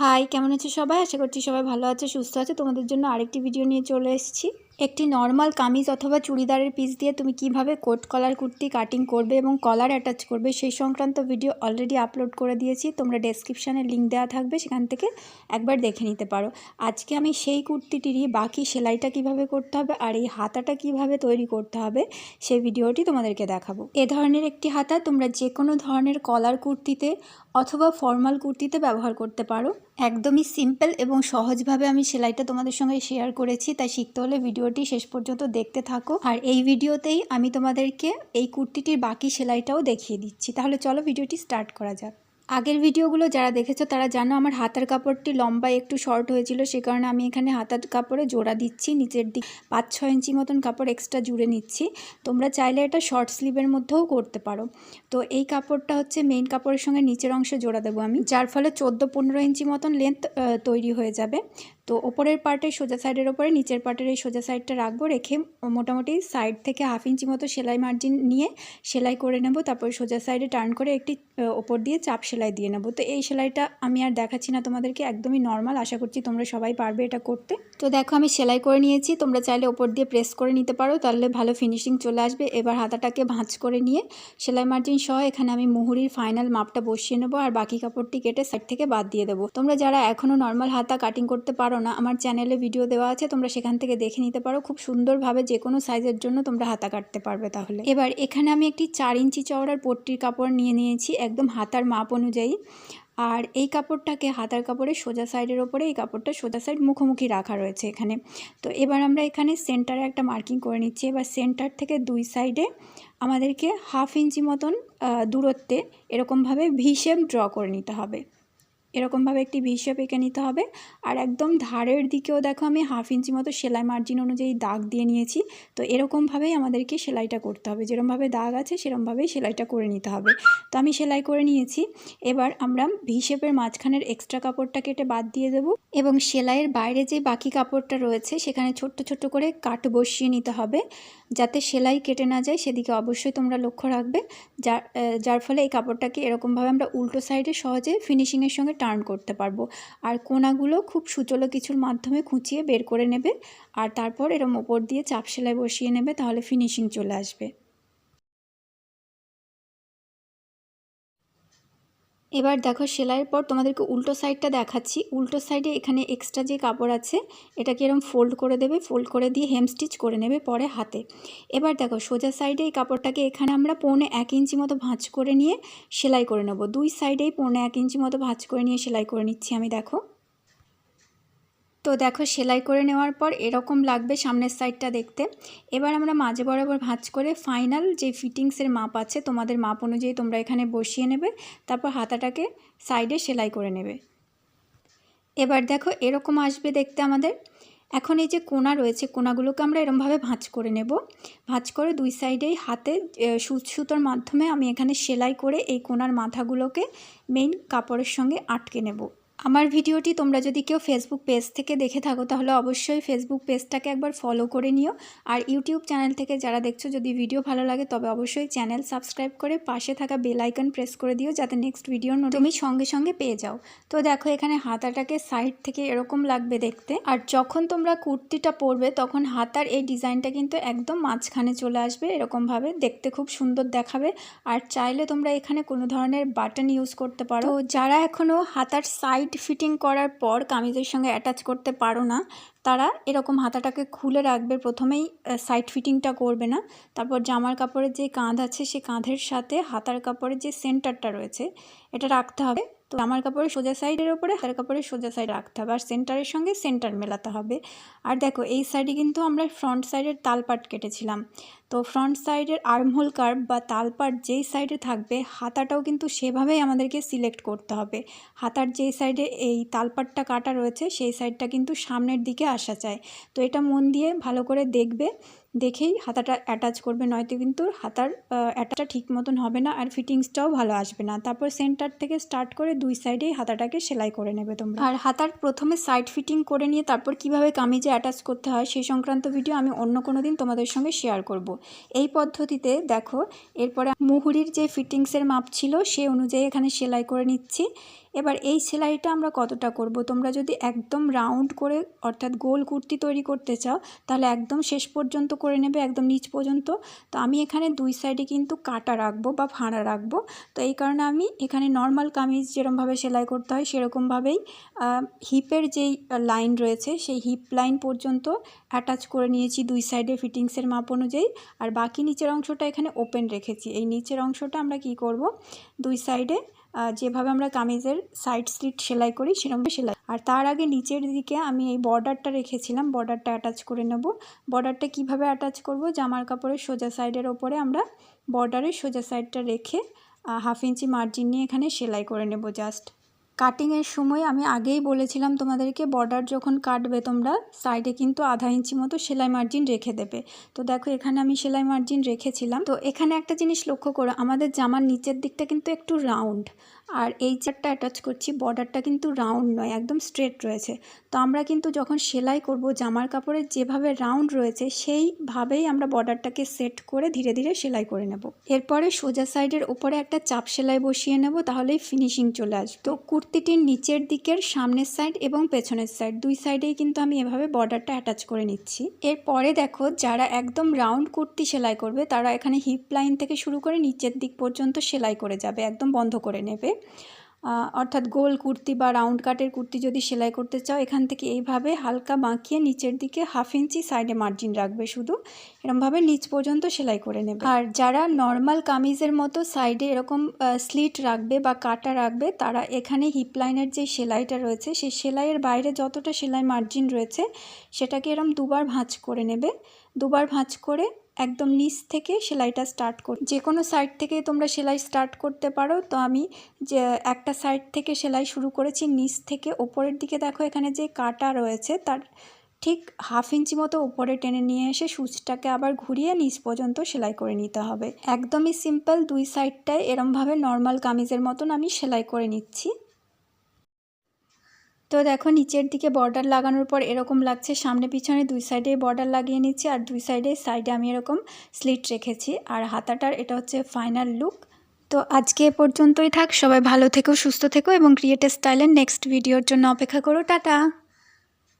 High কেমন আছো সবাই? আশা করছি সবাই ভালো আছে, সুস্থ আছে। তোমাদের জন্য আরেকটি ভিডিও নিয়ে চলে এসেছি। একটি নর্মাল কামিজ অথবা চুড়িদারের পিস দিয়ে তুমি কীভাবে কোট কলার কুর্তি কাটিং করবে এবং কলার অ্যাটাচ করবে সেই সংক্রান্ত ভিডিও অলরেডি আপলোড করে দিয়েছি। তোমরা ডেসক্রিপশানে লিঙ্ক দেওয়া থাকবে, সেখান থেকে একবার দেখে নিতে পারো। আজকে আমি সেই কুর্তিটিরই বাকি সেলাইটা কীভাবে করতে হবে আর এই হাতাটা কীভাবে তৈরি করতে হবে, সেই ভিডিওটি তোমাদেরকে দেখাবো। এ ধরনের একটি হাতা তোমরা যে কোনো ধরনের কলার কুর্তিতে অথবা ফর্মাল কুর্তিতে ব্যবহার করতে পারো। একদমই সিম্পল এবং সহজভাবে আমি সেলাইটা তোমাদের সঙ্গে শেয়ার করেছি, তাই শিখতে হলে ভিডিওটি শেষ পর্যন্ত দেখতে থাকো। আর এই ভিডিওতেই আমি তোমাদেরকে এই কুর্তিটির বাকি সেলাইটাও দেখিয়ে দিচ্ছি। তাহলে চলো ভিডিওটি স্টার্ট করা যাক। আগের ভিডিওগুলো যারা দেখেছ, তারা জানো আমার হাতার কাপড়টি লম্বা একটু শর্ট হয়েছিল, সে কারণে আমি এখানে হাতার কাপড়ে জোড়া দিচ্ছি। নিচের দিক পাঁচ ছ ইঞ্চি মতন কাপড় এক্সট্রা জুড়ে নিচ্ছি। তোমরা চাইলে এটা শর্ট স্লিভের মধ্যেও করতে পারো। তো এই কাপড়টা হচ্ছে মেইন কাপড়ের সঙ্গে নিচের অংশে জোড়া দেবো আমি, যার ফলে চোদ্দ পনেরো ইঞ্চি মতন লেন্থ তৈরি হয়ে যাবে। তো ওপরের পার্টের সোজা সাইডের ওপরে, নিচের পার্টের এই সোজা সাইডটা রাখব, রেখে মোটামুটি সাইড থেকে হাফ ইঞ্চি মতো সেলাই মার্জিন নিয়ে সেলাই করে নেব। তারপর সোজা সাইডে টার্ন করে একটি ওপর দিয়ে চাপ সেলাই দিয়ে নেব। তো এই সেলাইটা আমি আর দেখাচ্ছি না তোমাদেরকে, একদমই নর্মাল আশা করছি তোমরা সবাই পারবে এটা করতে। তো দেখো আমি সেলাই করে নিয়েছি, তোমরা চাইলে ওপর দিয়ে প্রেস করে নিতে পারো, তাহলে ভালো ফিনিশিং চলে আসবে। এবার হাতাটাকে ভাঁজ করে নিয়ে সেলাই মার্জিন সহ এখানে আমি মুহুরির ফাইনাল মাপটা বসিয়ে নেব, আর বাকি কাপড়টি কেটে সাইড থেকে বাদ দিয়ে দেবো। তোমরা যারা এখনও নর্মাল হাতা কাটিং করতে পারো না। আমার চ্যানেলে ভিডিও দেওয়া আছে, তোমরা সেখান থেকে দেখে নিতে পারো। খুব সুন্দরভাবে যে কোনো সাইজের জন্য তোমরা হাতা কাটতে পারবে তাহলে। এবার এখানে আমি একটি চার ইঞ্চি চওড়ার পট্টির কাপড় নিয়ে নিয়েছি, একদম হাতার মাপ অনুযায়ী। আর এই কাপড়টাকে হাতার কাপড়ে সোজা সাইডের ওপরে, এই কাপড়টা সোজা সাইড মুখোমুখি রাখা রয়েছে এখানে। তো এবার আমরা এখানে সেন্টারে একটা মার্কিং করে নিচ্ছি। এবার সেন্টার থেকে দুই সাইডে আমাদেরকে হাফ ইঞ্চি মতন দূরত্বে এরকমভাবে ভি শেপ ড্র করে নিতে হবে। এরকমভাবে একটি ভি শেপ এঁকে নিতে হবে। আর একদম ধারের দিকেও দেখো আমি হাফ ইঞ্চি মতো সেলাই মার্জিন অনুযায়ী দাগ দিয়ে নিয়েছি। তো এরকমভাবেই আমাদেরকে সেলাইটা করতে হবে। যেরকমভাবে দাগ আছে, সেরকমভাবেই সেলাইটা করে নিতে হবে। তো আমি সেলাই করে নিয়েছি। এবার আমরা ভি শেপের মাঝখানের এক্সট্রা কাপড়টা কেটে বাদ দিয়ে দেবো। এবং সেলাইয়ের বাইরে যে বাকি কাপড়টা রয়েছে, সেখানে ছোট্ট ছোট্ট করে কাট বসিয়ে নিতে হবে। যাতে সেলাই কেটে না যায়, সেদিকে অবশ্যই তোমরা লক্ষ্য রাখবে। যার যার ফলে এই কাপড়টাকে এরকমভাবে আমরা উল্টো সাইডে সহজে ফিনিশিংয়ের সঙ্গে টার্ন করতে পারব। আর কোনাগুলো খুব সুচলো কিছুর মাধ্যমে খুঁচিয়ে বের করে নেবে। আর তারপর এরম ওপর দিয়ে চাপ সেলাই বসিয়ে নেবে, তাহলে ফিনিশিং চলে আসবে। এবার দেখো সেলাইয়ের পর তোমাদেরকে উল্টো সাইডটা দেখাচ্ছি। উল্টো সাইডে এখানে এক্সট্রা যে কাপড় আছে, এটাকে এরম ফোল্ড করে দেবে ফোল্ড করে দিয়ে হেম স্টিচ করে নেবে পরে হাতে। এবার দেখো সোজা সাইডে এই কাপড়টাকে এখানে আমরা পৌনে এক ইঞ্চি মতো ভাঁজ করে নিয়ে সেলাই করে নেব। দুই সাইডেই পৌনে এক ইঞ্চি মতো ভাঁজ করে নিয়ে সেলাই করে নিচ্ছি আমি, দেখো। তো দেখো সেলাই করে নেওয়ার পর এরকম লাগবে সামনের সাইডটা দেখতে। এবার আমরা মাঝে বরাবর ভাঁজ করে ফাইনাল যে ফিটিংসের মাপ আছে তোমাদের মাপ অনুযায়ী তোমরা এখানে বসিয়ে নেবে, তারপর হাতাটাকে সাইডে সেলাই করে নেবে। এবার দেখো এরকম আসবে দেখতে আমাদের। এখন এই যে কোনা রয়েছে, কোনাগুলোকে আমরা এরমভাবে ভাঁজ করে নেব। ভাঁজ করে দুই সাইডেই হাতে সুতোর মাধ্যমে আমি এখানে সেলাই করে এই কোনার মাথাগুলোকে মেইন কাপড়ের সঙ্গে আটকে নেব। আমার ভিডিওটি তোমরা যদি কেউ ফেসবুক পেজ থেকে দেখে থাকো, তাহলে অবশ্যই ফেসবুক পেজটাকে একবার ফলো করে নিও। আর ইউটিউব চ্যানেল থেকে যারা দেখছ, যদি ভিডিও ভালো লাগে, তবে অবশ্যই চ্যানেল সাবস্ক্রাইব করে পাশে থাকা বেল আইকন প্রেস করে দিও, যাতে নেক্সট ভিডিও তুমি সঙ্গে সঙ্গে পেয়ে যাও। তো দেখো, এখানে হাতাটাকে সাইড থেকে এরকম লাগবে দেখতে। আর যখন তোমরা কুর্তিটা পরবে, তখন হাতার এই ডিজাইনটা কিন্তু একদম মাঝখানে চলে আসবে, এরকমভাবে দেখতে খুব সুন্দর দেখাবে। আর চাইলে তোমরা এখানে কোনো ধরনের বাটন ইউজ করতে পারো। যারা এখনও হাতার সাইড সাইড ফিটিং করার পর কামিজের সঙ্গে অ্যাটাচ করতে পারো না। তারা এরকম হাতাটাকে খুলে রাখবে। প্রথমেই সাইড ফিটিংটা করবে না। তারপর জামার কাপড়ের যে কাঁধ আছে, সে কাঁধের সাথে হাতার কাপড়ের যে সেন্টারটা রয়েছে, এটা রাখতে হবে। তো জামার কাপড়ের সোজা সাইডের ওপরে হাতার কাপড়ের সোজা সাইড রাখতে হবে। আর সেন্টারের সঙ্গে সেন্টার মেলাতে হবে। আর দেখো, এই সাইডে কিন্তু আমরা ফ্রন্ট সাইডের তালপাট কেটেছিলাম। তো ফ্রন্ট সাইডের আর্মহোল কার্ভ বা তালপাট যেই সাইডে থাকবে, হাতাটাও কিন্তু সেভাবেই আমাদেরকে সিলেক্ট করতে হবে। হাতার যেই সাইডে এই তালপাটটা কাটা রয়েছে, সেই সাইডটা কিন্তু সামনের দিকে আসা চায় তো এটা মন দিয়ে ভালো করে দেখবে। দেখেই হাতাটা অ্যাটাচ করবে, নয়তো কিন্তু হাতার অ্যাটাচটা ঠিক মতন হবে না আর ফিটিংসটাও ভালো আসবে না। তারপর সেন্টার থেকে স্টার্ট করে দুই সাইডেই হাতাটাকে সেলাই করে নেবে তোমরা। আর হাতার প্রথমে সাইড ফিটিং করে নিয়ে তারপর কীভাবে কামিজে অ্যাটাচ করতে হয় সেই সংক্রান্ত ভিডিও আমি অন্য কোনো দিন তোমাদের সঙ্গে শেয়ার করব। এই পদ্ধতিতে দেখো, এরপরে মুহুরির যে ফিটিংসের মাপ ছিল সে অনুযায়ী এখানে সেলাই করে নিচ্ছি। এবার এই সেলাইটা আমরা কতটা করব? তোমরা যদি একদম রাউন্ড করে, অর্থাৎ গোল কুর্তি তৈরি করতে চাও, তাহলে একদম শেষ পর্যন্ত করে নেবে একদম নিচ পর্যন্ত। তো আমি এখানে দুই সাইডে কিন্তু কাটা রাখব বা ফাঁড়া রাখব। তো এই কারণে আমি এখানে নর্মাল কামিজ যেরকমভাবে সেলাই করতে হয় সেরকমভাবেই হিপের যেই লাইন রয়েছে সেই হিপ লাইন পর্যন্ত অ্যাটাচ করে নিয়েছি দুই সাইডে ফিটিংসের মাপ অনুযায়ী। আর বাকি নিচের অংশটা এখানে ওপেন রেখেছি। এই নিচের অংশটা আমরা কি করব? দুই সাইডে যেভাবে আমরা কামিজের সাইড স্লিট সেলাই করি, সেরকম সেলাই। আর তার আগে নিচের দিকে আমি এই বর্ডারটা রেখেছিলাম বর্ডারটা অ্যাটাচ করে নেব। বর্ডারটা কীভাবে অ্যাটাচ করব? জামার কাপড়ের সোজা সাইডের ওপরে আমরা বর্ডারের সোজা সাইডটা রেখে হাফ ইঞ্চি মার্জিন নিয়ে এখানে সেলাই করে নেব জাস্ট কাটিংয়ের সময় আমি আগেই বলেছিলাম তোমাদেরকে বর্ডার যখন কাটবে তোমরা সাইডে কিন্তু আধা ইঞ্চি মতো সেলাই মার্জিন রেখে দেবে। তো দেখো এখানে আমি সেলাই মার্জিন রেখেছিলাম। তো এখানে একটা জিনিস লক্ষ্য করো, আমাদের জামার নিচের দিকটা কিন্তু একটু রাউন্ড আর এই চারটা অ্যাটাচ করছি বর্ডারটা কিন্তু রাউন্ড নয়, একদম স্ট্রেট রয়েছে। তো আমরা কিন্তু যখন সেলাই করব, জামার কাপড়ের যেভাবে রাউন্ড রয়েছে, সেইভাবেই আমরা বর্ডারটাকে সেট করে ধীরে ধীরে সেলাই করে নেব। এরপরে সোজা সাইডের উপরে একটা চাপ সেলাই বসিয়ে নেব, তাহলেই ফিনিশিং চলে আসবে। তো কুর্তিটির নিচের দিকের সামনের সাইড এবং পেছনের সাইড দুই সাইডেই কিন্তু আমি এভাবে বর্ডারটা অ্যাটাচ করে নিচ্ছি। এরপরে দেখো, যারা একদম রাউন্ড কুর্তি সেলাই করবে, তারা এখানে হিপ লাইন থেকে শুরু করে নিচের দিক পর্যন্ত সেলাই করে যাবে, একদম বন্ধ করে নেবে। অর্থাৎ গোল কুর্তি বা রাউন্ড কাটের কুর্তি যদি সেলাই করতে চাও, এখান থেকে এইভাবে হালকা বাঁকিয়ে নিচের দিকে হাফ ইঞ্চি সাইডে মার্জিন রাখবে শুধু। এরমভাবে নিচ পর্যন্ত সেলাই করে নেবে। আর যারা নর্মাল কামিজের মতো সাইডে এরকম স্লিট রাখবে বা কাটা রাখবে, তারা এখানে হিপ লাইনের যে সেলাইটা রয়েছে সেই সেলাইয়ের বাইরে যতটা সেলাই মার্জিন রয়েছে, সেটাকে এরম দুবার ভাঁজ করে নেবে। দুবার ভাঁজ করে একদম নিচ থেকে সেলাইটা স্টার্ট কর যে কোনো সাইড থেকে তোমরা সেলাই স্টার্ট করতে পারো। তো আমি যে একটা সাইড থেকে সেলাই শুরু করেছি, নিচ থেকে ওপরের দিকে। দেখো এখানে যে কাটা রয়েছে, তার ঠিক হাফ ইঞ্চি মতো উপরে টেনে নিয়ে এসে সুচটাকে আবার ঘুরিয়ে নিচ পর্যন্ত সেলাই করে নিতে হবে। একদমই সিম্পল দুই সাইডটায় এরমভাবে নর্মাল কামিজের মতন আমি সেলাই করে নিচ্ছি। তো দেখো নিচের দিকে বর্ডার লাগানোর পর এরকম লাগছে, সামনে পিছনে দুই সাইডে বর্ডার লাগিয়ে নিচ্ছি আর দুই সাইডে সাইডে আমি এরকম স্লিট রেখেছি। আর হাতাটার এটা হচ্ছে ফাইনাল লুক তো আজকে এ পর্যন্তই থাক, সবাই ভালো থেকো, সুস্থ থেকো এবং ক্রিয়েটিভ স্টাইলের নেক্সট ভিডিওর জন্য অপেক্ষা করো। টাটা!